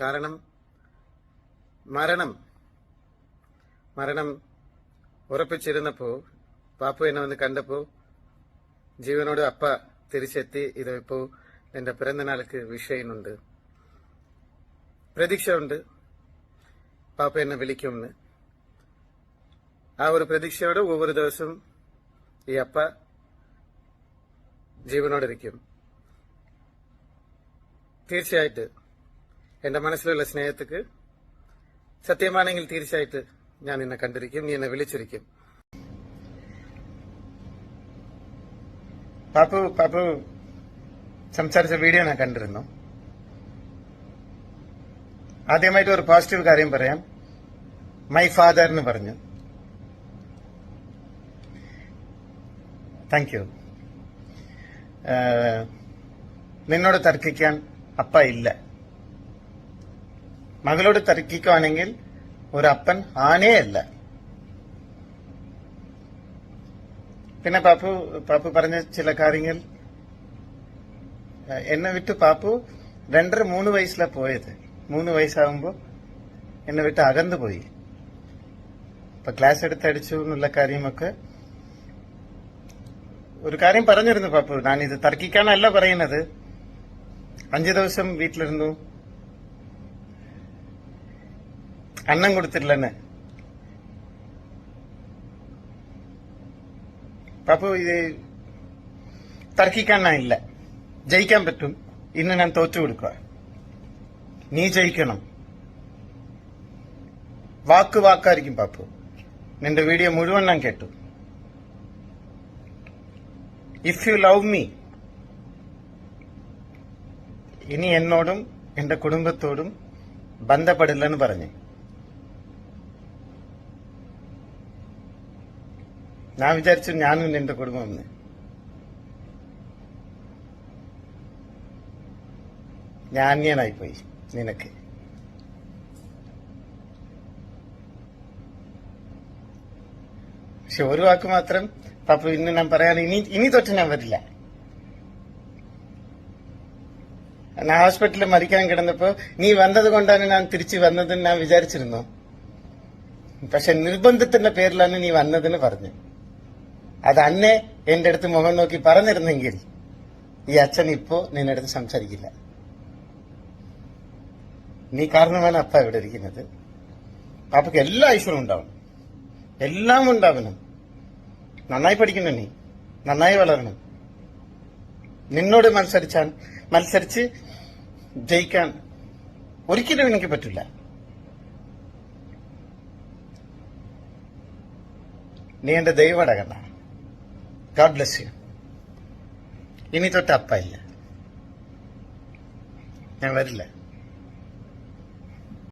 കാരണം മരണം. മരണം ഉറപ്പിച്ചിരുന്നപ്പോ പാപ്പു എന്നെ വന്ന് കണ്ടപ്പോൾ ജീവനോട് അപ്പ തിരിച്ചെത്തി. ഇത് ഇപ്പോ എന്റെ പിറന്നനാൾക്ക് വിഷയനുണ്ട് പ്രതീക്ഷയുണ്ട്. പാപ്പ എന്നെ വിളിക്കുമെന്ന്. ആ ഒരു പ്രതീക്ഷയോടെ ഒവ്വൊരു ദിവസം ഈ അപ്പ ജീവനോടിരിക്കും തീർച്ചയായിട്ടും എന്റെ മനസ്സിലുള്ള സ്നേഹത്തിക്ക് സത്യമാണെങ്കിൽ തീർച്ചയായിട്ട് ഞാൻ നിന്നെ കണ്ടിരിക്കും നീ എന്നെ വിളിച്ചിരിക്കും. പാപ്പു പാപ്പു സംസാരിച്ച വീഡിയോ ഞാൻ കണ്ടിരുന്നു. ആദ്യമായിട്ട് ഒരു പോസിറ്റീവ് കാര്യം പറയാം. മൈ ഫാദർ എന്ന് പറഞ്ഞു. താങ്ക് യു നിന്നോട് തർക്കിക്കാൻ അപ്പ ഇല്ല. മകളോട് തർക്കിക്കുവാണെങ്കിൽ ഒരപ്പൻ ആനയല്ല. പിന്നെ പാപ്പു പാപ്പു പറഞ്ഞ ചില കാര്യങ്ങൾ. എന്നെ വിട്ട് പാപ്പു രണ്ടര മൂന്ന് വയസ്സിലാ പോയത്. മൂന്ന് വയസ്സാകുമ്പോ എന്നെ വിട്ട് അകന്നു പോയി. ഇപ്പൊ ക്ലാസ് എടുത്തടിച്ചു എന്നുള്ള കാര്യമൊക്കെ ഒരു കാര്യം പറഞ്ഞിരുന്നു പാപ്പു. ഞാനിത് തർക്കിക്കാനല്ല പറയുന്നത്. അഞ്ചു ദിവസം വീട്ടിലിരുന്നു. അന്നം എന്നെ പാപ്പു ഇത് തർക്കിക്കാൻ ഇല്ല. ജയിക്കാൻ പറ്റും. ഇന്ന് ഞാൻ തോറ്റു കൊടുക്കുക. നീ ജയിക്കണം. വാക്ക് വാക്കായിരിക്കും പാപ്പു. നിന്റെ വീഡിയോ മുഴുവൻ ഞാൻ കേട്ടു. ഇഫ് യു ലവ് മീ ഇനി എന്നോടും എന്റെ കുടുംബത്തോടും ബന്ധപ്പെടില്ലെന്ന് പറഞ്ഞു. ഞാൻ വിചാരിച്ചു ഞാനും എന്റെ കുടുംബം ഞാൻ അന്യനായി പോയി നിനക്ക്. പക്ഷെ ഒരു വാക്ക് മാത്രം പപ്പു ഇന്ന് ഞാൻ പറയാൻ ഇനി ഇനി തൊട്ട് ഞാൻ വരില്ല. ഞാൻ ഹോസ്പിറ്റലിൽ മരിക്കാൻ കിടന്നപ്പോ നീ വന്നത് കൊണ്ടാണ് ഞാൻ തിരിച്ചു വന്നതെന്ന് ഞാൻ വിചാരിച്ചിരുന്നു. പക്ഷെ നിർബന്ധത്തിന്റെ പേരിലാണ് നീ വന്നതെന്ന് പറഞ്ഞു. അത് അന്നെ എന്റെ അടുത്ത് മുഖം നോക്കി പറഞ്ഞിരുന്നെങ്കിൽ ഈ അച്ഛൻ ഇപ്പോ നിന്റെ അടുത്ത് സംസാരിക്കില്ല. നീ കാരണമാണ് അപ്പ ഇവിടെ ഇരിക്കുന്നത്. അപ്പക്ക് എല്ലാ ഐശ്വര്യം ഉണ്ടാവും എല്ലാം ഉണ്ടാവണം. നന്നായി പഠിക്കണം നീ. നന്നായി വളരണം. നിന്നോട് മത്സരിച്ചാൻ മത്സരിച്ച് ജയിക്കാൻ ഒരിക്കലും എനിക്ക് പറ്റില്ല. നീ എന്റെ ദൈവട കണ്ണ ഗാഡ് ബ്ലെസ് യു ഇനി തൊട്ട് അപ്പ ഇല്ല. ഞാൻ വരില്ല.